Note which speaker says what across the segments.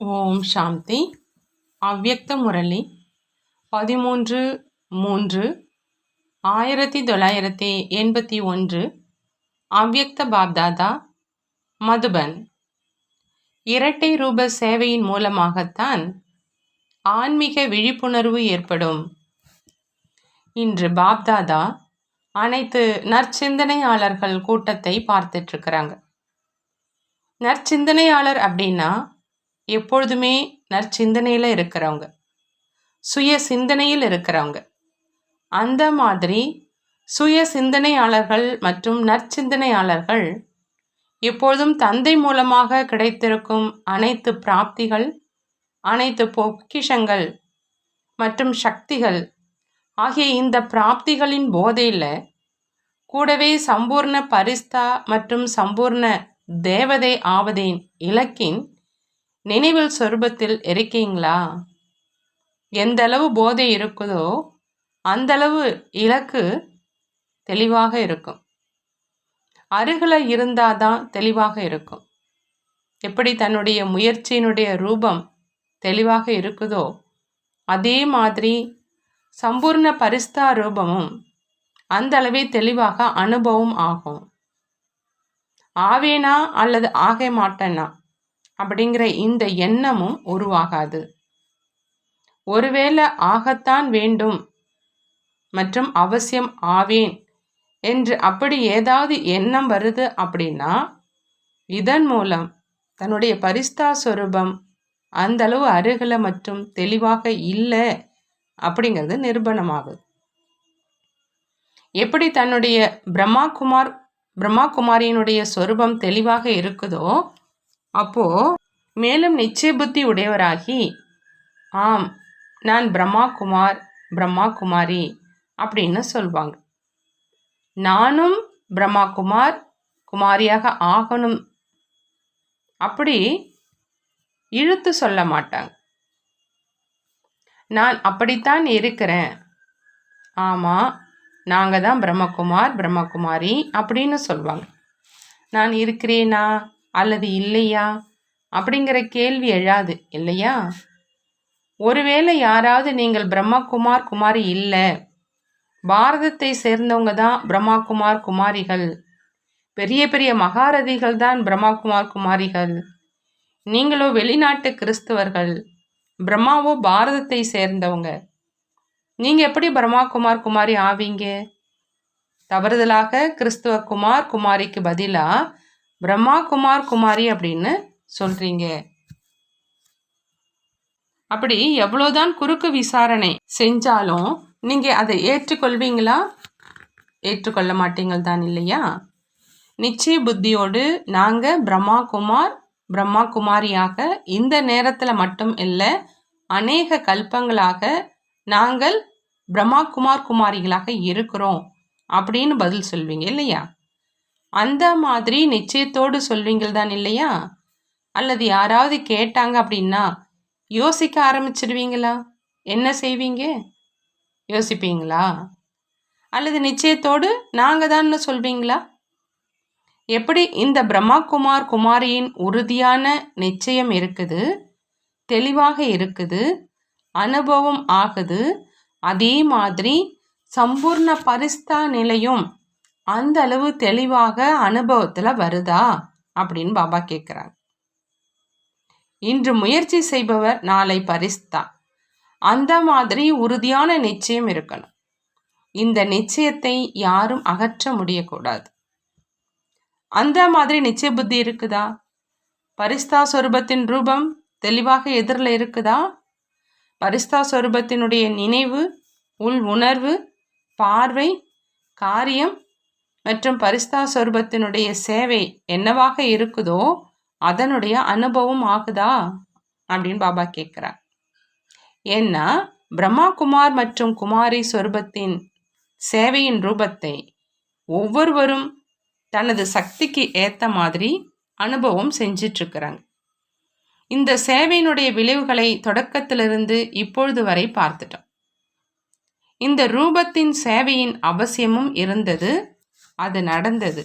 Speaker 1: ஓம் சாந்தி. அவ்யக்த முரளி. பதிமூன்று மூன்று ஆயிரத்தி தொள்ளாயிரத்தி எண்பத்தி ஒன்று. அவ்யக்த பாப்தாதா மதுபன். இரட்டை ரூப சேவையின் மூலமாகத்தான் ஆன்மீக விழிப்புணர்வு ஏற்படும். இன்று பாப்தாதா அனைத்து நற்சிந்தனையாளர்கள் கூட்டத்தை பார்த்துட்ருக்கிறாங்க நற்சிந்தனையாளர் அப்படின்னா எப்பொழுதுமே நற்சிந்தனையில் இருக்கிறவங்க. சுய சிந்தனையில் இருக்கிறவங்க. அந்த மாதிரி சுய சிந்தனையாளர்கள் மற்றும் நற்சிந்தனையாளர்கள் எப்பொழுதும் தந்தை மூலமாக கிடைத்திருக்கும் அனைத்து பிராப்திகள் அனைத்து பொக்கிஷங்கள் மற்றும் சக்திகள் ஆகிய இந்த பிராப்திகளின் போதையில் கூடவே சம்பூர்ண பரிஸ்தா மற்றும் சம்பூர்ண தேவதை ஆவதேன் இலக்கின் நினைவில் சொரூபத்தில் இருக்கீங்களா எந்த அளவு போதை இருக்குதோ அந்தளவு இலக்கு தெளிவாக இருக்கும். அருகில் இருந்தால் தான் தெளிவாக இருக்கும். எப்படி தன்னுடைய முயற்சியினுடைய ரூபம் தெளிவாக இருக்குதோ அதே மாதிரி சம்பூர்ண பரிஸ்தா ரூபமும் அந்த அளவே தெளிவாக அனுபவம் ஆகும். ஆவேனா அல்லது ஆக மாட்டேனா அப்படிங்கிற இந்த எண்ணமும் உருவாகாது. ஒருவேளை ஆகத்தான் வேண்டும் மற்றும் அவசியம் ஆவேன் என்று அப்படி ஏதாவது எண்ணம் வருது அப்படின்னா இதன் மூலம் தன்னுடைய பரிஸ்தா சொரூபம் அந்த அளவு அருகில் மற்றும் தெளிவாக இல்லை அப்படிங்கிறது நிரூபணமாகுது. எப்படி தன்னுடைய பிரம்மா குமார் பிரம்மா குமாரியினுடைய சொரூபம் தெளிவாக இருக்குதோ அப்போ மேலும் நிச்சய புத்தி உடையவராகி ஆம் நான் பிரம்மா குமார் பிரம்மா குமாரி அப்படின்னு சொல்வாங்க. நானும் பிரம்மா குமார் குமாரியாக ஆகணும். அப்படி இழுத்து சொல்ல மாட்டாங்க. நான் அப்படித்தான் இருக்கிறேன். ஆமாம் நாங்கள் தான் பிரம்மகுமார் பிரம்மகுமாரி அப்படின்னு சொல்லுவாங்க நான் இருக்கிறேனா? அல்லது இல்லையா? அப்படிங்கிற கேள்வி எழாது இல்லையா? ஒருவேளை யாராவது நீங்கள் பிரம்மகுமார் குமாரி இல்லை. பாரதத்தை சேர்ந்தவங்க தான் பிரம்மாகுமார் குமாரிகள். பெரிய பெரிய மகாரதிகள் தான் பிரம்மாகுமார் குமாரிகள். நீங்களோ வெளிநாட்டு கிறிஸ்தவர்கள். பிரம்மாவோ பாரதத்தை சேர்ந்தவங்க. நீங்கள் எப்படி பிரம்மாகுமார் குமாரி ஆவீங்க? தவறுதலாக கிறிஸ்துவ குமார் குமாரிக்கு பதிலாக பிரம்மா குமார் குமாரி அப்படின்னு சொல்கிறீங்க அப்படி எவ்வளோதான் குறுக்கு விசாரணை செஞ்சாலும் நீங்கள் அதை ஏற்றுக்கொள்வீங்களா? ஏற்றுக்கொள்ள மாட்டீங்கள் தான் இல்லையா? நிச்சய புத்தியோடு நாங்கள் பிரம்மா குமார் பிரம்மா குமாரியாக இந்த நேரத்தில் மட்டும் இல்லை அநேக கல்பங்களாக நாங்கள் பிரம்மா குமார் குமாரிகளாக இருக்கிறோம் அப்படின்னு பதில் சொல்வீங்க இல்லையா? அந்த மாதிரி நிச்சயத்தோடு சொல்வீங்கள் தான் இல்லையா? அல்லது யாராவது கேட்டாங்க அப்படின்னா யோசிக்க ஆரம்பிச்சிடுவீங்களா என்ன செய்வீங்க? யோசிப்பீங்களா? அல்லது நிச்சயத்தோடு நாங்கள் தான் சொல்வீங்களா? எப்படி இந்த பிரம்மா குமார் குமாரியின் உறுதியான நிச்சயம் இருக்குது தெளிவாக இருக்குது அனுபவம் ஆகுது அதே மாதிரி சம்பூர்ண பரிஸ்தா நிலையும் அந்த அளவு தெளிவாக அனுபவத்தில் வருதா? அப்படின்னு பாபா கேட்குறாங்க இன்று முயற்சி செய்பவர் நாளை பரிசுத்தான் அந்த மாதிரி உறுதியான நிச்சயம் இருக்கணும். இந்த நிச்சயத்தை யாரும் அகற்ற முடியக்கூடாது. அந்த மாதிரி நிச்சய புத்தி இருக்குதா? பரிஸ்தா சொரூபத்தின் ரூபம் தெளிவாக எதிரில் இருக்குதா? பரிஸ்தா சொரூபத்தினுடைய நினைவு உள் உணர்வு பார்வை காரியம் மற்றும் பரிஸ்தா சொருபத்தினுடைய சேவை என்னவாக இருக்குதோ அதனுடைய அனுபவம் ஆகுதா? அப்படின்னு பாபா கேட்குறார். ஏன்னா பிரம்மா குமார் மற்றும் குமாரி சொருபத்தின் சேவையின் ரூபத்தை ஒவ்வொருவரும் தனது சக்திக்கு ஏற்ற மாதிரி அனுபவம் செஞ்சிட்ருக்கிறாங்க. இந்த சேவையினுடைய விளைவுகளை தொடக்கத்திலிருந்து இப்பொழுது வரை பார்த்துட்டோம். இந்த ரூபத்தின் சேவையின் அவசியமும் இருந்தது அது நடந்தது.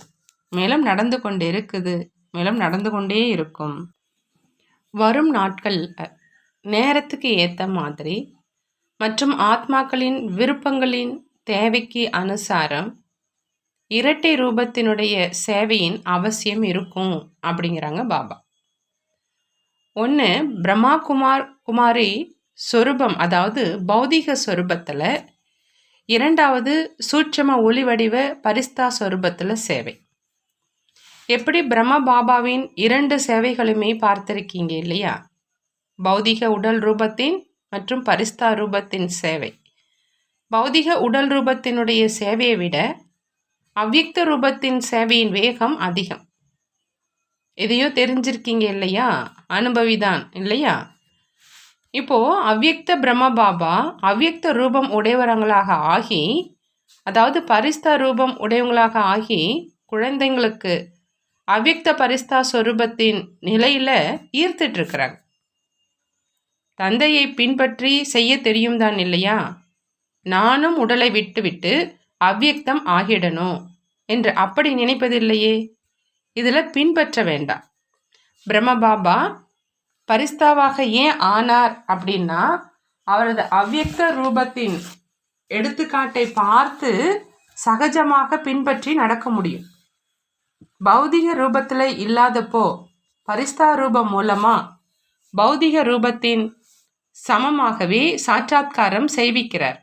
Speaker 1: மேலும் நடந்து கொண்டு இருக்குது மேலும் நடந்து கொண்டே இருக்கும். வரும் நாட்கள் நேரத்துக்கு ஏற்ற மாதிரி மற்றும் ஆத்மாக்களின் விருப்பங்களின் தேவைக்கு அனுசாரம் இரட்டை ரூபத்தினுடைய சேவையின் அவசியம் இருக்கும் அப்படிங்கிறாங்க பாபா. ஒன்று பிரம்மா குமார் குமாரி சொரூபம் அதாவது பௌதிக சொரூபத்தில் இரண்டாவது சூட்சம ஒளி வடிவ பரிஸ்தா சொரூபத்தில் சேவை. எப்படி பிரம்ம பாபாவின் இரண்டு சேவைகளுமே பார்த்திருக்கீங்க இல்லையா? பௌதிக உடல் ரூபத்தின் மற்றும் பரிஸ்தா ரூபத்தின் சேவை. பௌதிக உடல் ரூபத்தினுடைய சேவையை விட அவ்வியக்த ரூபத்தின் சேவையின் வேகம் அதிகம். எதையோ தெரிஞ்சிருக்கீங்க இல்லையா? அனுபவிதான் இல்லையா? இப்போ அவ்வியக்த பிரம்ம பாபா அவ்வியக்த ரூபம் உடையவரங்களாக ஆகி அதாவது பரிஸ்தா ரூபம் உடையவங்களாக ஆகி குழந்தைங்களுக்கு அவ்வியக்த பரிஸ்தா சொரூபத்தின் நிலையில் ஈர்த்துட்ருக்கிறாங்க தந்தையை பின்பற்றி செய்ய தெரியும் தான் இல்லையா? நானும் உடலை விட்டுவிட்டு அவ்வியக்தம் ஆகிடணும் என்று அப்படி நினைப்பதில்லையே? இதில் பின்பற்ற வேண்டாம். பிரம்மபாபா பரிஸ்தாவாக ஏன் ஆனார் அப்படின்னா அவரது அவ்வியக்த ரூபத்தின் எடுத்துக்காட்டை பார்த்து சகஜமாக பின்பற்றி நடக்க முடியும். பௌதிக ரூபத்தில் இல்லாதப்போ பரிஸ்தா ரூபம் மூலமாக பௌதிக ரூபத்தின் சமமாகவே சாட்சாத்காரம் செய்விக்கிறார்.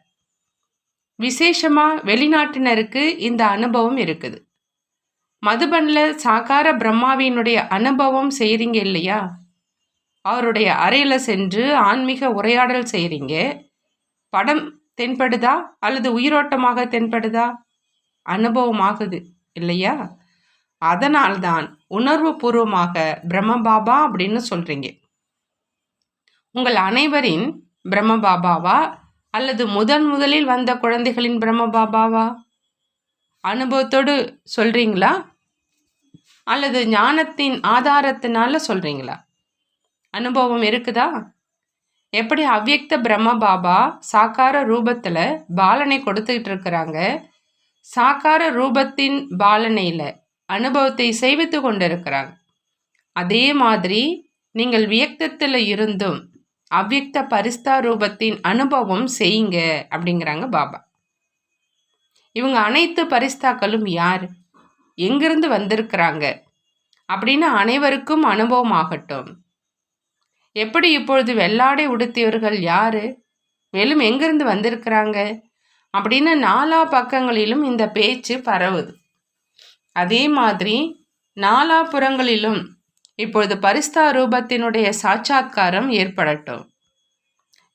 Speaker 1: விசேஷமாக வெளிநாட்டினருக்கு இந்த அனுபவம் இருக்குது. மதுபனில் சாகார பிரம்மாவினுடைய அனுபவம் செய்கிறீங்க இல்லையா? அவருடைய அறையில் சென்று ஆன்மீக உரையாடல் செய்கிறீங்க படம் தென்படுதா? அல்லது உயிரோட்டமாக தென்படுதா? அனுபவமாகுது இல்லையா? அதனால்தான் உணர்வு பூர்வமாக பிரம்மபாபா அப்படின்னு சொல்கிறீங்க உங்கள் அனைவரின் பிரம்மபாபாவா? அல்லது முதன் முதலில் வந்த குழந்தைகளின் பிரம்மபாபாவா? அனுபவத்தோடு சொல்கிறீங்களா அல்லது ஞானத்தின் ஆதாரத்தினால சொல்கிறீங்களா அனுபவம் இருக்குதா? எப்படி அவ்வியக்த பிரம்ம பாபா சாக்கார ரூபத்தில் பாலனை கொடுத்துக்கிட்டு இருக்கிறாங்க? சாக்கார ரூபத்தின் பாலனையில் அனுபவத்தை செய்வித்து கொண்டு இருக்கிறாங்க அதே மாதிரி நீங்கள் வியக்தத்தில் இருந்தும் அவ்வியக்த பரிஸ்தா ரூபத்தின் அனுபவம் செய்யுங்க அப்படிங்கிறாங்க பாபா. இவங்க அனைத்து பரிஸ்தாக்களும் யார்? எங்கிருந்து வந்திருக்கிறாங்க? அப்படின்னு அனைவருக்கும் அனுபவம் ஆகட்டும். எப்படி இப்பொழுது வெள்ளாடை உடுத்தியவர்கள் யாரு? மேலும் எங்கிருந்து வந்திருக்கிறாங்க? அப்படின்னு நாலா பக்கங்களிலும் இந்த பேச்சு பரவுது. அதே மாதிரி நாலாபுறங்களிலும் இப்பொழுது பரிஸ்தா ரூபத்தினுடைய சாட்சாத்காரம் ஏற்படட்டும்.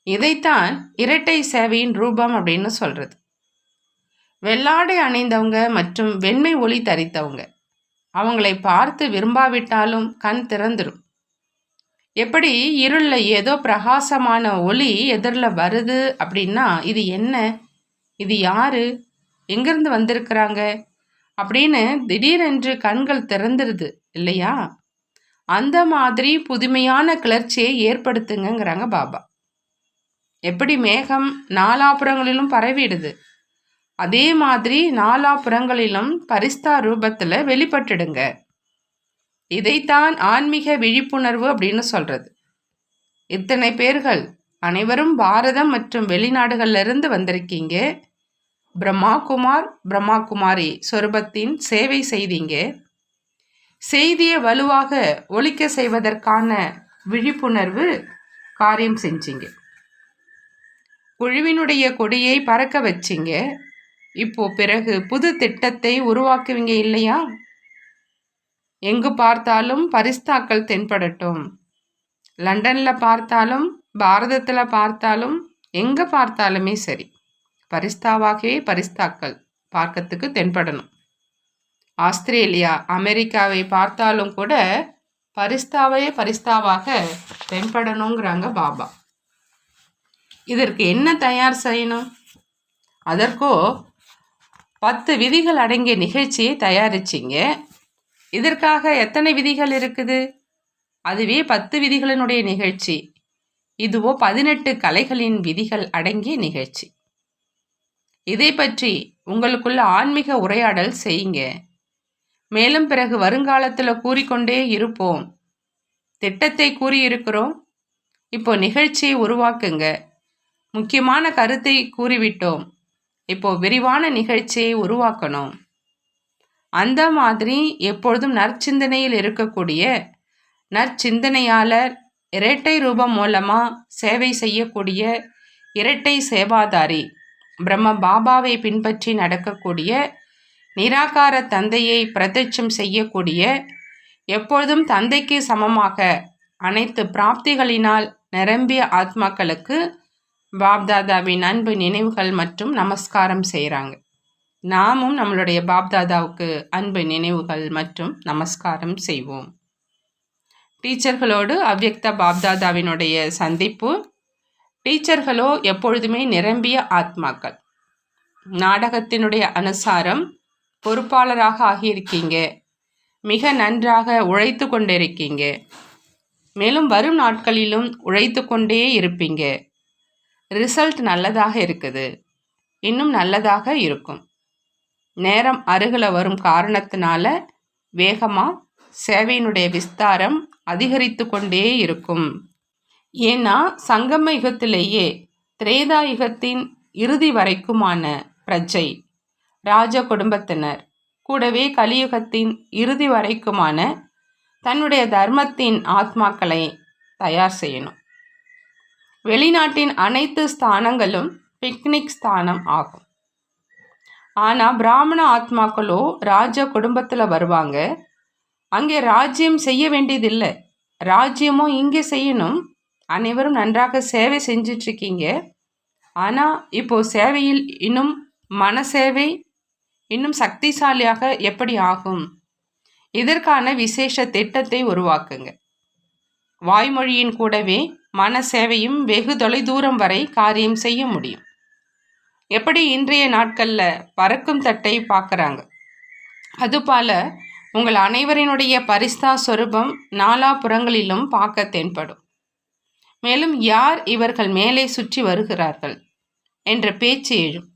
Speaker 1: இதைத்தான் இரட்டை சேவையின் ரூபம் அப்படின்னு சொல்கிறது வெள்ளாடை அணிந்தவங்க மற்றும் வெண்மை ஒளி தரித்தவங்க. அவங்களை பார்த்து விரும்பாவிட்டாலும் கண் திறந்துடும் எப்படி இருளில் ஏதோ பிரகாசமான ஒளி எதிரில் வருது அப்படின்னா இது என்ன? இது யாரு? எங்கிருந்து வந்திருக்கிறாங்க? அப்படின்னு திடீரென்று கண்கள் திறந்துருது இல்லையா? அந்த மாதிரி புதுமையான கிளர்ச்சியை ஏற்படுத்துங்கிறாங்க பாபா. எப்படி மேகம் நாலாபுறங்களிலும் பரவிடுது. அதே மாதிரி நாலாபுறங்களிலும் பரிஸ்தா ரூபத்தில் வெளிப்பட்டுடுங்க. இதைத்தான் ஆன்மீக விழிப்புணர்வு அப்படின்னு சொல்கிறது இத்தனை பேர்கள் அனைவரும் பாரதம் மற்றும் வெளிநாடுகளிலிருந்து வந்திருக்கீங்க. பிரம்மா குமார் பிரம்மா குமாரி சொருபத்தின் சேவை செய்தீங்க. செய்தியை வலுவாக ஒழிக்க செய்வதற்கான விழிப்புணர்வு காரியம் செஞ்சீங்க. குழுவினுடைய கொடியை பறக்க வச்சிங்க. இப்போ பிறகு புது திட்டத்தை உருவாக்குவீங்க இல்லையா? எங்கு பார்த்தாலும் பரிஸ்தாக்கள் தென்படட்டும். லண்டனில் பார்த்தாலும் பாரதத்தில் பார்த்தாலும் எங்கே பார்த்தாலுமே சரி. பரிஸ்தாவாகவே பரிஸ்தாக்கள் பார்க்கறதுக்கு தென்படணும். ஆஸ்திரேலியா அமெரிக்காவை பார்த்தாலும் கூட பரிஸ்தாவே பரிஸ்தாவாக தென்படணுங்கிறாங்க பாபா. இதற்கு என்ன தயார் செய்யணும்? அதற்கோ பத்து விதிகள் அடங்கிய நிகழ்ச்சியை தயாரிச்சிங்க. இதற்காக எத்தனை விதிகள் இருக்குது? அதுவே பத்து விதிகளினுடைய நிகழ்ச்சி. இதுவோ பதினெட்டு கலைகளின் விதிகள் அடங்கிய நிகழ்ச்சி. இதை பற்றி உங்களுக்குள்ள ஆன்மீக உரையாடல் செய்யுங்க. மேலும் பிறகு வருங்காலத்தில் கூறிக்கொண்டே இருப்போம். திட்டத்தை கூறியிருக்கிறோம். இப்போ நிகழ்ச்சியை உருவாக்குங்க. முக்கியமான கருத்தை கூறிவிட்டோம். இப்போ விரிவான நிகழ்ச்சியை உருவாக்கணும். அந்த மாதிரி எப்பொழுதும் நற்சிந்தனையில் இருக்கக்கூடிய நற்சிந்தனையாளர் இரட்டை ரூபம் மூலமாக சேவை செய்யக்கூடிய இரட்டை சேவாதாரி பிரம்ம பாபாவை பின்பற்றி நடக்கக்கூடிய நிராகார தந்தையை பிரதட்சம் செய்யக்கூடிய எப்பொழுதும் தந்தைக்கு சமமாக அனைத்து பிராப்திகளினால் நிரம்பிய ஆத்மாக்களுக்கு பாப்தாதாவின் அன்பு நினைவுகள் மற்றும் நமஸ்காரம் செய்கிறாங்க நாமும் நம்மளுடைய பாப்தாதாவுக்கு அன்பு நினைவுகள் மற்றும் நமஸ்காரம் செய்வோம். டீச்சர்களோடு அவ்யக்த பாப்தாதாவினுடைய சந்திப்பு. டீச்சர்களோ எப்பொழுதுமே நிரம்பிய ஆத்மாக்கள். நாடகத்தினுடைய அனுசாரம் பொறுப்பாளராக ஆகியிருக்கீங்க. மிக நன்றாக உழைத்து கொண்டிருக்கீங்க. மேலும் வரும் நாட்களிலும் உழைத்து கொண்டே இருப்பீங்க. ரிசல்ட் நல்லதாக இருக்குது. இன்னும் நல்லதாக இருக்கும். நேரம் அருகில் வரும் காரணத்தினால வேகமாக சேவையினுடைய விஸ்தாரம் அதிகரித்து கொண்டே இருக்கும். ஏன்னா சங்கம யுகத்திலேயே திரேதா யுகத்தின் இறுதி வரைக்குமான பிரஜை ராஜ குடும்பத்தினர் கூடவே கலியுகத்தின் இறுதி வரைக்குமான தன்னுடைய தர்மத்தின் ஆத்மாக்களை தயார் செய்யணும். வெளிநாட்டின் அனைத்து ஸ்தானங்களும் பிக்னிக் ஸ்தானம் ஆகும். ஆனால் பிராமண ஆத்மாக்களோ ராஜ குடும்பத்தில் வருவாங்க. அங்கே ராஜ்யம் செய்ய வேண்டியதில்லை. ராஜ்யமும் இங்கே செய்யணும். அனைவரும் நன்றாக சேவை செஞ்சிட்ருக்கீங்க. ஆனால் இப்போது சேவையில் இன்னும் மன சேவை இன்னும் சக்திசாலியாக எப்படி ஆகும்? இதற்கான விசேஷ திட்டத்தை உருவாக்குங்க. வாய்மொழியின் கூடவே மன சேவையும் வெகு தொலைதூரம் வரை காரியம் செய்ய முடியும். எப்படி இன்றைய நாட்களில் பறக்கும் தட்டை பார்க்குறாங்க? அதுபோல உங்கள் அனைவரினுடைய பரிஸ்தா சொரூபம் நாலாபுறங்களிலும் பார்க்க தென்படும். மேலும் யார் இவர்கள் மேலே சுற்றி வருகிறார்கள்? என்ற பேச்சு எழும்.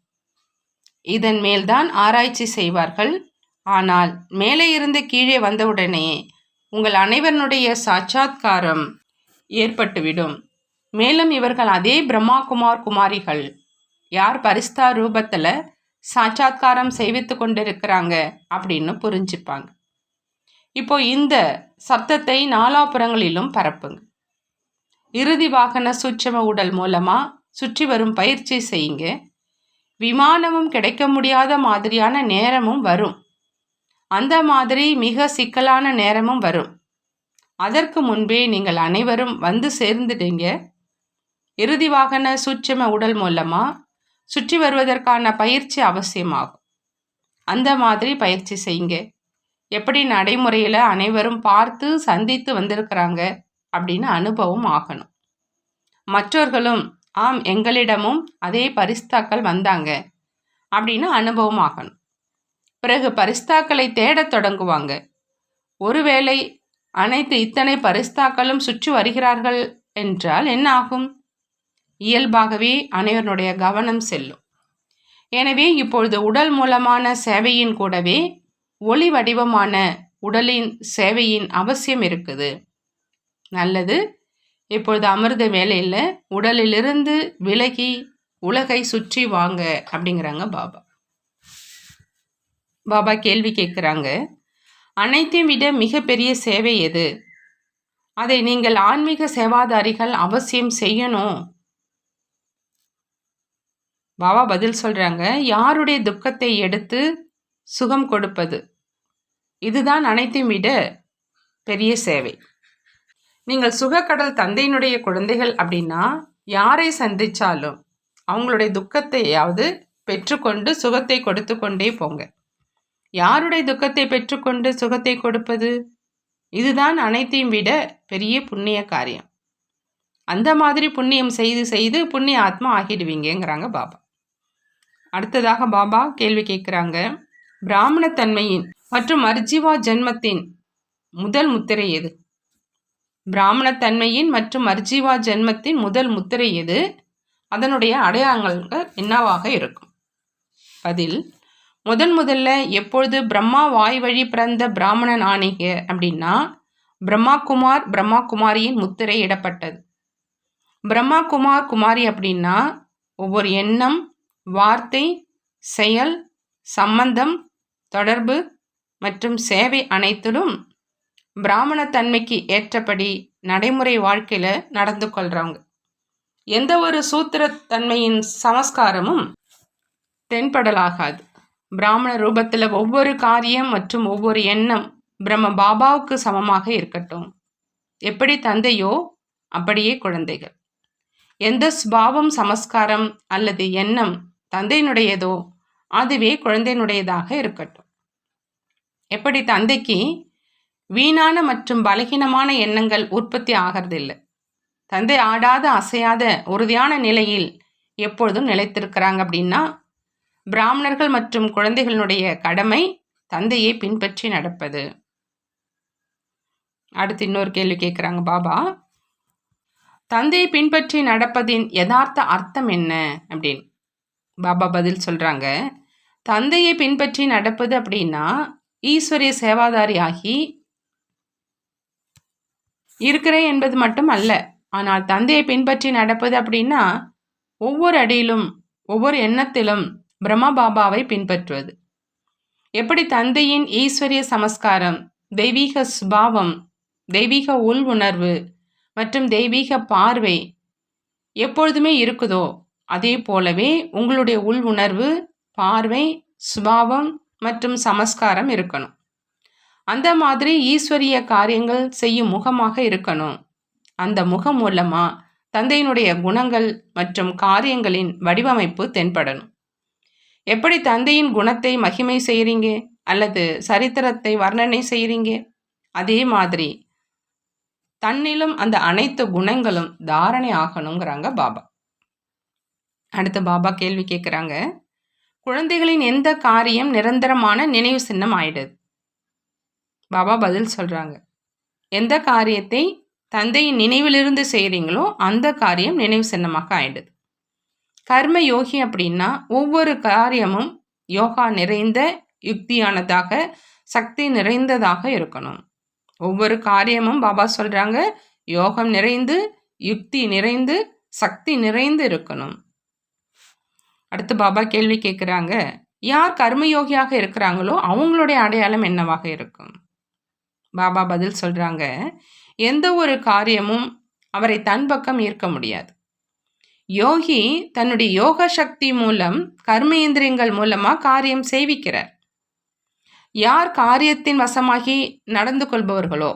Speaker 1: இதன் மேல்தான் ஆராய்ச்சி செய்வார்கள். ஆனால் மேலே இருந்து கீழே வந்தவுடனே உங்கள் அனைவருடைய சாட்சாத்காரம் ஏற்பட்டுவிடும். மேலும் இவர்கள் அதே பிரம்மா குமார் குமாரிகள் யார் பரிஸ்தா ரூபத்தில் சாட்சாத்காரம் செய்வித்து கொண்டிருக்கிறாங்க அப்படின்னு புரிஞ்சுப்பாங்க. இப்போ இந்த சப்தத்தை நாலாபுறங்களிலும் பரப்புங்க. இறுதி வாகன சூட்சம உடல் மூலமாக சுற்றி வரும் பயிற்சி செய்யுங்க. விமானமும் கிடைக்க முடியாத மாதிரியான நேரமும் வரும். அந்த மாதிரி மிக சிக்கலான நேரமும் வரும். அதற்கு முன்பே நீங்கள் அனைவரும் வந்து சேர்ந்துடுங்க. இறுதி வாகன சூட்சம உடல் மூலமாக சுற்றி வருவதற்கான பயிற்சி அவசியமாகும். அந்த மாதிரி பயிற்சி செய்யுங்க. எப்படி நடைமுறையில் அனைவரும் பார்த்து சந்தித்து வந்திருக்கிறாங்க அப்படின்னு அனுபவம் ஆகணும். மற்றவர்களும் ஆம் எங்களிடமும் அதே பரிஸ்தாக்கள் வந்தாங்க அப்படின்னு அனுபவம் ஆகணும். பிறகு பரிஸ்தாக்களை தேடத் தொடங்குவாங்க. ஒருவேளை அனைத்து இத்தனை பரிஸ்தாக்களும் சுற்றி வருகிறார்கள் என்றால் என்ன ஆகும்? இயல்பாகவே அனைவருடைய கவனம் செல்லும். எனவே இப்பொழுது உடல் மூலமான சேவையின் கூடவே ஒளி வடிவமான உடலின் சேவையின் அவசியம் இருக்குது. நல்லது. இப்பொழுது அமிர்த வேலையில் உடலிலிருந்து விலகி உலகை சுற்றி வாங்க அப்படிங்கிறாங்க பாபா. பாபா கேள்வி கேட்குறாங்க அனைத்தையும் விட மிகப்பெரிய சேவை எது? அதை நீங்கள் ஆன்மீக சேவாதாரிகள் அவசியம் செய்யணும். பாபா பதில் சொல்கிறாங்க யாருடைய துக்கத்தை எடுத்து சுகம் கொடுப்பது? இதுதான் அனைத்தையும் விட பெரிய சேவை. நீங்கள் சுகக்கடல் தந்தையினுடைய குழந்தைகள் அப்படின்னா யாரை சந்தித்தாலும் அவங்களுடைய துக்கத்தையாவது பெற்றுக்கொண்டு சுகத்தை கொடுத்து கொண்டே போங்க. யாருடைய துக்கத்தை பெற்றுக்கொண்டு சுகத்தை கொடுப்பது? இதுதான் அனைத்தையும் விட பெரிய புண்ணிய காரியம். அந்த மாதிரி புண்ணியம் செய்து செய்து புண்ணிய ஆத்மா ஆகிடுவீங்கங்கிறாங்க பாபா. அடுத்ததாக பாபா கேள்வி கேட்குறாங்க. பிராமணத்தன்மையின் மற்றும் அர்ஜிவா ஜென்மத்தின் முதல் முத்திரை எது? பிராமணத்தன்மையின் மற்றும் அர்ஜிவா ஜென்மத்தின் முதல் முத்திரை எது? அதனுடைய அடையாளங்கள் என்னவாக இருக்கும்? பதில் முதன் முதல்ல எப்பொழுது பிரம்மா வாய் வழி பிறந்த பிராமணன் ஆணைக அப்படின்னா பிரம்மா குமார் பிரம்மா குமாரியின் முத்திரை இடப்பட்டது. பிரம்மா குமார் குமாரி அப்படின்னா ஒவ்வொரு எண்ணம் வார்த்தை செயல் சம்பந்தம் தொடர்பு மற்றும் சேவை அனைத்திலும் பிராமணத்தன்மைக்கு ஏற்றபடி நடைமுறை வாழ்க்கையில் நடந்து கொள்கிறவங்க எந்த ஒரு சூத்திரத்தன்மையின் சமஸ்காரமும் தென்படலாகாது. பிராமண ரூபத்தில் ஒவ்வொரு காரியம் மற்றும் ஒவ்வொரு எண்ணம் பிரம்ம பாபாவுக்கு சமமாக இருக்கட்டும். எப்படி தந்தையோ அப்படியே குழந்தைகள். எந்த ஸ்பாவம் சமஸ்காரம் அல்லது எண்ணம் தந்தையினுடையதோ அதுவே குழந்தையினுடையதாக இருக்கட்டும். எப்படி தந்தைக்கு வீணான மற்றும் பலகீனமான எண்ணங்கள் உற்பத்தி ஆகிறதில்லை. தந்தை ஆடாத அசையாத உறுதியான நிலையில் எப்பொழுதும் நிலைத்திருக்கிறாங்க அப்படின்னா பிராமணர்கள் மற்றும் குழந்தைகளுடைய கடமை தந்தையை பின்பற்றி நடப்பது. அடுத்து இன்னொரு கேள்வி கேட்குறாங்க பாபா. தந்தையை பின்பற்றி நடப்பதின் யதார்த்த அர்த்தம் என்ன அப்படின்னு. பாபா பதில் சொல்கிறாங்க தந்தையை பின்பற்றி நடப்பது அப்படின்னா ஈஸ்வரிய சேவாதாரி ஆகி இருக்கிறேன் என்பது மட்டும் அல்ல. ஆனால் தந்தையை பின்பற்றி நடப்பது அப்படின்னா ஒவ்வொரு அடியிலும் ஒவ்வொரு எண்ணத்திலும் பிரம்மா பாபாவை பின்பற்றுவது. எப்படி தந்தையின் ஈஸ்வரிய சமஸ்காரம் தெய்வீக சுபாவம் தெய்வீக உள் உணர்வு மற்றும் தெய்வீக பார்வை எப்பொழுதுமே இருக்குதோ அதே போலவே உங்களுடைய உள் உணர்வு பார்வை சுபாவம் மற்றும் சமஸ்காரம் இருக்கணும். அந்த மாதிரி ஈஸ்வரிய காரியங்கள் செய்யும் முகமாக இருக்கணும். அந்த முகம் மூலமாக தந்தையினுடைய குணங்கள் மற்றும் காரியங்களின் வடிவமைப்பு தென்படணும். எப்படி தந்தையின் குணத்தை மகிமை செய்கிறீங்க அல்லது சரித்திரத்தை வர்ணனை செய்கிறீங்க அதே மாதிரி தன்னிலும் அந்த அனைத்து குணங்களும் தாரணை ஆகணுங்கிறாங்க பாபா. அடுத்து பாபா கேள்வி கேட்குறாங்க குழந்தைகளின் எந்த காரியம் நிரந்தரமான நினைவு சின்னம் ஆயிடுது? பாபா பதில் சொல்கிறாங்க எந்த காரியத்தை தந்தையின் நினைவிலிருந்து செய்கிறீங்களோ அந்த காரியம் நினைவு சின்னமாக ஆயிடுது. கர்ம யோகி அப்படின்னா ஒவ்வொரு காரியமும் யோகா நிறைந்த யுக்தியானதாக சக்தி நிறைந்ததாக இருக்கணும். ஒவ்வொரு காரியமும் பாபா சொல்கிறாங்க யோகம் நிறைந்து யுக்தி நிறைந்து சக்தி நிறைந்து இருக்கணும். அடுத்து பாபா கேள்வி கேட்குறாங்க யார் கர்மயோகியாக இருக்கிறாங்களோ அவங்களுடைய அடையாளம் என்னவாக இருக்கும்? பாபா பதில் சொல்கிறாங்க எந்த ஒரு காரியமும் அவரை தன் பக்கம் ஈர்க்க முடியாது. யோகி தன்னுடைய யோக சக்தி மூலம் கர்மேந்திரியங்கள் மூலமாக காரியம் செய்விக்கிறார். யார் காரியத்தின் வசமாகி நடந்து கொள்பவர்களோ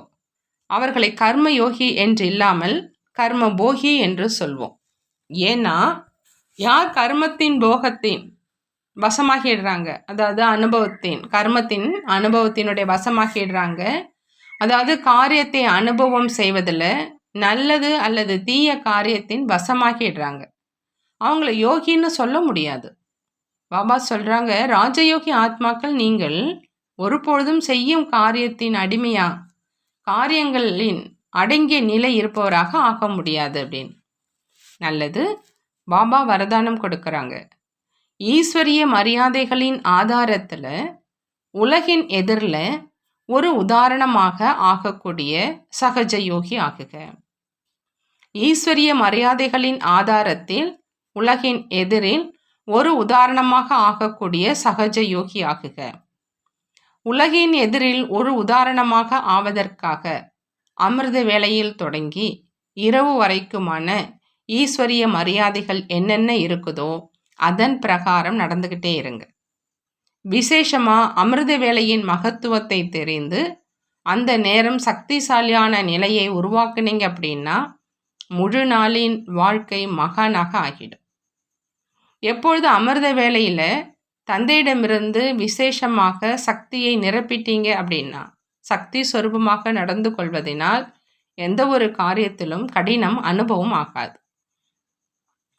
Speaker 1: அவர்களை கர்ம யோகி என்று இல்லாமல் கர்ம போகி என்று சொல்வோம். ஏன்னா யார் கர்மத்தின் போகத்தின் வசமாகிடுறாங்க? அதாவது அனுபவத்தின் கர்மத்தின் அனுபவத்தினுடைய வசமாகிடுறாங்க. அதாவது காரியத்தை அனுபவம் செய்வதில் நல்லது அல்லது தீய காரியத்தின் வசமாகிடுறாங்க. அவங்கள யோகின்னு சொல்ல முடியாது. பாபா சொல்கிறாங்க ராஜயோகி ஆத்மாக்கள் நீங்கள் ஒருபொழுதும் செய்யும் காரியத்தின் அடிமையா? காரியங்களின் அடங்கிய நிலை இருப்பவராக ஆக முடியாது அப்படின்னு. நல்லது. பாபா வரதானம் கொடுக்குறாங்க. ஈஸ்வரிய மரியாதைகளின் ஆதாரத்தில் உலகின் எதிரில் ஒரு உதாரணமாக ஆகக்கூடிய சகஜ யோகி ஆகுக. ஈஸ்வரிய மரியாதைகளின் ஆதாரத்தில் உலகின் எதிரில் ஒரு உதாரணமாக ஆகக்கூடிய சகஜ யோகி ஆகுக. உலகின் எதிரில் ஒரு உதாரணமாக ஆவதற்காக அமிர்த வேளையில் தொடங்கி இரவு வரைக்குமான ஈஸ்வரிய மரியாதைகள் என்னென்ன இருக்குதோ அதன் பிரகாரம் நடந்துக்கிட்டே இருங்க. விசேஷமாக அமிர்த வேலையின் மகத்துவத்தை தெரிந்து அந்த நேரம் சக்திசாலியான நிலையை உருவாக்குனீங்க அப்படின்னா முழு நாளின் வாழ்க்கை மகானாக ஆகிடும். எப்பொழுது அமிர்த வேலையில் தந்தையிடமிருந்து விசேஷமாக சக்தியை நிரப்பிட்டீங்க அப்படின்னா சக்தி சொரூபமாக நடந்து கொள்வதனால் எந்த ஒரு காரியத்திலும் கடினம் அனுபவம் ஆகாது.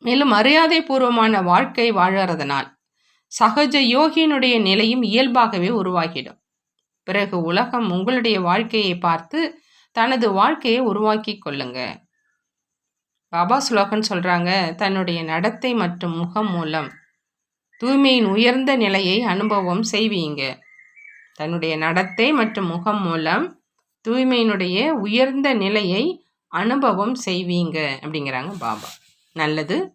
Speaker 1: மேலும் மரியாதை பூர்வமான வாழ்க்கை வாழறதுனால் சகஜ யோகியினுடைய நிலையும் இயல்பாகவே உருவாகிடும். பிறகு உலகம் உங்களுடைய வாழ்க்கையை பார்த்து தனது வாழ்க்கையை உருவாக்கி கொள்ளுங்க. பாபா சுலோகன் சொல்கிறாங்க தன்னுடைய நடத்தை மற்றும் முகம் மூலம் தூய்மையின் உயர்ந்த நிலையை அனுபவம் செய்வீங்க. தன்னுடைய நடத்தை மற்றும் முகம் மூலம் தூய்மையினுடைய உயர்ந்த நிலையை அனுபவம் செய்வீங்க அப்படிங்கிறாங்க பாபா. நல்லது.